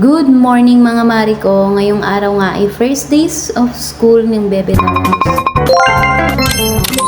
Good morning mga mari ko. Ngayong araw nga ay first days of school ng Bebe Darius.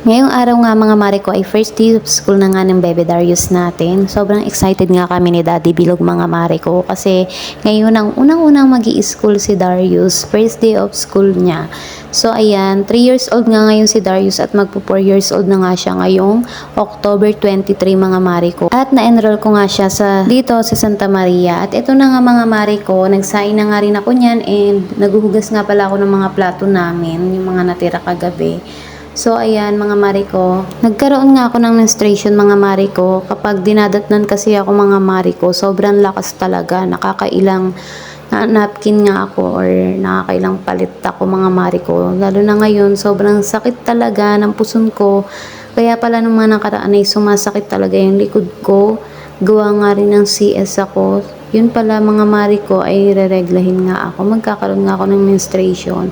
Ngayong araw nga mga mari ko ay first day of school na nga ng Bebe Darius natin. Sobrang excited nga kami ni Daddy Bilog mga mari ko kasi ngayon ang unang-unang mag school si Darius. First day of school niya. So ayan, 3 years old nga ngayon si Darius at magpo 4 years old na nga siya ngayong October 23 mga mari ko. At na-enroll ko nga siya sa dito sa Santa Maria. At ito na nga mga mari ko, nagsain na nga rin ako niyan and naguhugas nga pala ako ng mga plato namin, yung mga natira kagabi. So, ayan, mga mari ko. Nagkaroon nga ako ng menstruation, mga mari ko. Kapag dinadatnan kasi ako, mga mari ko, sobrang lakas talaga. Nakakailang na napkin nga ako or nakakailang palit ako, mga mari ko. Lalo na ngayon, sobrang sakit talaga ng puson ko. Kaya pala nung mga nakaraan ay sumasakit talaga yung likod ko. Gawa nga rin ng CS ako. Yun pala, mga mari ko, ay rereglahin nga ako. Magkakaroon nga ako ng menstruation.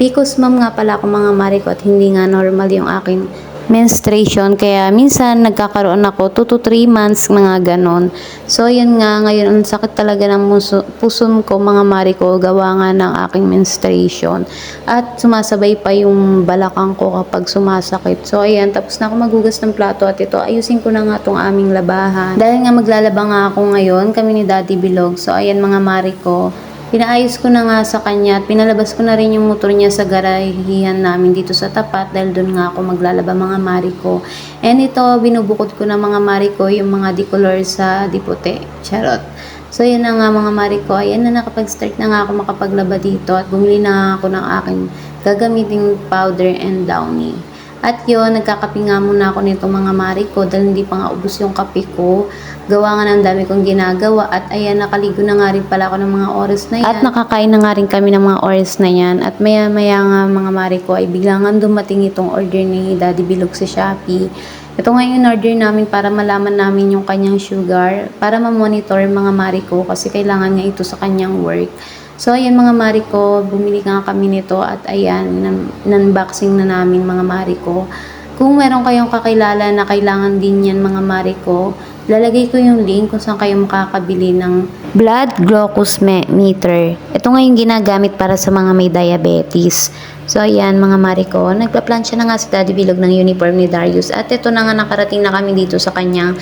Picos ma'am nga pala ako mga mari ko at hindi nga normal yung aking menstruation. Kaya minsan nagkakaroon ako 2 to 3 months mga ganon. So yun nga ngayon ang sakit talaga ng puson ko mga mari ko gawa nga ng aking menstruation. At sumasabay pa yung balakang ko kapag sumasakit. So ayan tapos na ako magugas ng plato at ito ayusin ko na nga tong aming labahan. Dahil nga maglalaba nga ako ngayon kami ni Daddy Bilog. So ayan mga mari ko. Pinaayos ko na nga sa kanya at pinalabas ko na rin yung motor niya sa garahihan namin dito sa tapat dahil doon nga ako maglalaba mga mari ko. And ito, binubukod ko na mga mari ko yung mga decolor sa dipote. Charot. So, yan na nga mga mari ko. Ayan na nakapag-start na nga ako makapaglaba dito at bumili na ako ng aking gagamiting powder and downy. At yun, nagkakape nga muna ako nito mga mari ko dahil hindi pa nga ubos yung kape ko. Gawa nga ng dami kong ginagawa at ayan, nakaligo na nga rin pala ako ng mga oras na yan. At nakakain na nga rin kami ng mga oras na yan. At maya maya nga mga mari ko ay bigla nga dumating itong order ni Daddy Bilog sa Shopee. Ito nga yung order namin para malaman namin yung kanyang sugar, para ma-monitor mga mari ko kasi kailangan nga ito sa kanyang work. So, ayan mga mari ko, bumili nga kami nito at ayan, unboxing na namin mga mari ko. Kung meron kayong kakilala na kailangan din yan mga mari ko, lalagay ko yung link kung saan kayo makakabili ng blood glucose me- meter. Ito nga yung ginagamit para sa mga may diabetes. So, ayan mga mari ko, nagpa-plancha na nga si Daddy Bilog ng uniform ni Darius at ito na nga nakarating na kami dito sa kanyang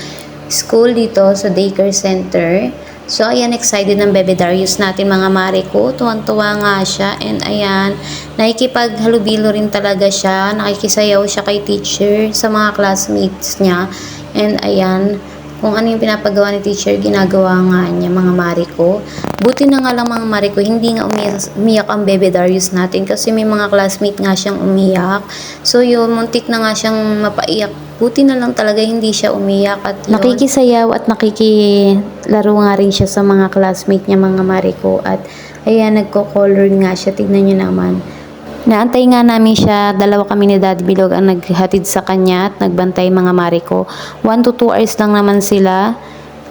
school dito sa daycare center. So, ayan, excited ng Bebe Darius natin mga mare ko. Tuwang-tuwa nga siya. And ayan, nakikipaghalubilo rin talaga siya. Nakikisayaw siya kay teacher sa mga classmates niya. And ayan, kung ano yung pinapagawa ni teacher, ginagawa nga niya mga mare ko. Buti na nga lang mga mare ko, hindi nga umiyak, umiyak ang Bebe Darius natin kasi may mga classmate nga siyang umiyak. So yun, muntik na nga siyang mapaiyak buti na lang talaga hindi siya umiyak at yun. nakikisayaw at nakikilaro nga rin siya sa mga classmate niya mga mariko at ayan nagko-color nga siya tignan niyo naman Naantay nga namin siya, dalawa kami ni Daddy Bilog ang naghatid sa kanya at nagbantay mga mariko. 1 to 2 hours lang naman sila.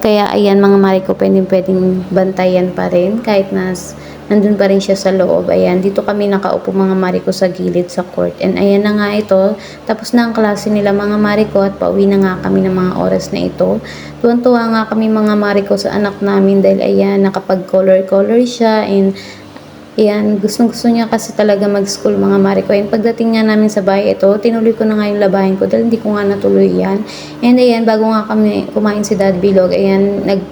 Kaya ayan mga mariko, pwedeng pwedeng bantayan pa rin kahit nas nandun pa rin siya sa loob. Ayan, dito kami nakaupo mga mariko sa gilid sa court. And ayan na nga ito, tapos na ang klase nila mga mariko at pauwi na nga kami ng mga oras na ito. Tuwan-tuwa nga kami mga mariko sa anak namin dahil ayan, nakapag-color-color siya and Ayan, gustong-gusto niya kasi talaga mag-school mga Mariko. And pagdating nga namin sa bahay ito, tinuloy ko na nga yung labahin ko dahil hindi ko nga natuloy yan. And ayan, bago nga kami kumain si Dad Bilog, ayan, nag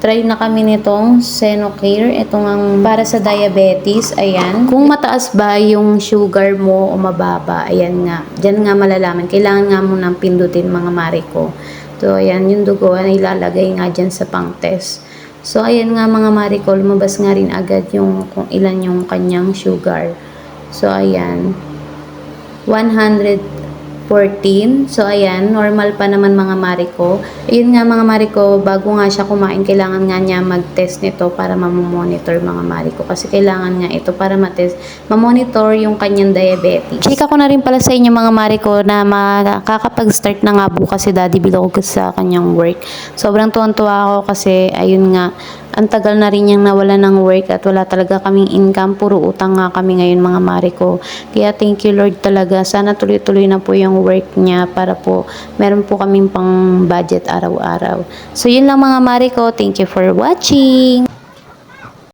try na kami nitong Senocare. Ito nga para sa diabetes. Ayan. Kung mataas ba yung sugar mo o mababa, ayan nga. Diyan nga malalaman. Kailangan nga mo nang pindutin mga Mariko. So, ayan, yung dugo ay ilalagay nga dyan sa pang-test. So, ayan nga mga Mariko, lumabas nga rin agad yung kung ilan yung kanyang sugar. So, ayan. 114. So, ayan. Normal pa naman mga Mariko. Ayun nga mga Mariko, bago nga siya kumain, kailangan nga niya mag-test nito para mamonitor mga Mariko. Kasi kailangan nga ito para matest, mamonitor yung kanyang diabetes. Chika ko na rin pala sa inyo mga Mariko na makakapag-start na nga bukas si Daddy Bilog sa kanyang work. Sobrang tuwan-tuwa ako kasi ayun nga, ang tagal na rin niyang nawala ng work at wala talaga kaming income. Puro utang nga kami ngayon mga mare ko. Kaya thank you Lord talaga. Sana tuloy-tuloy na po yung work niya para po meron po kaming pang budget araw-araw. So yun lang mga mare ko. Thank you for watching.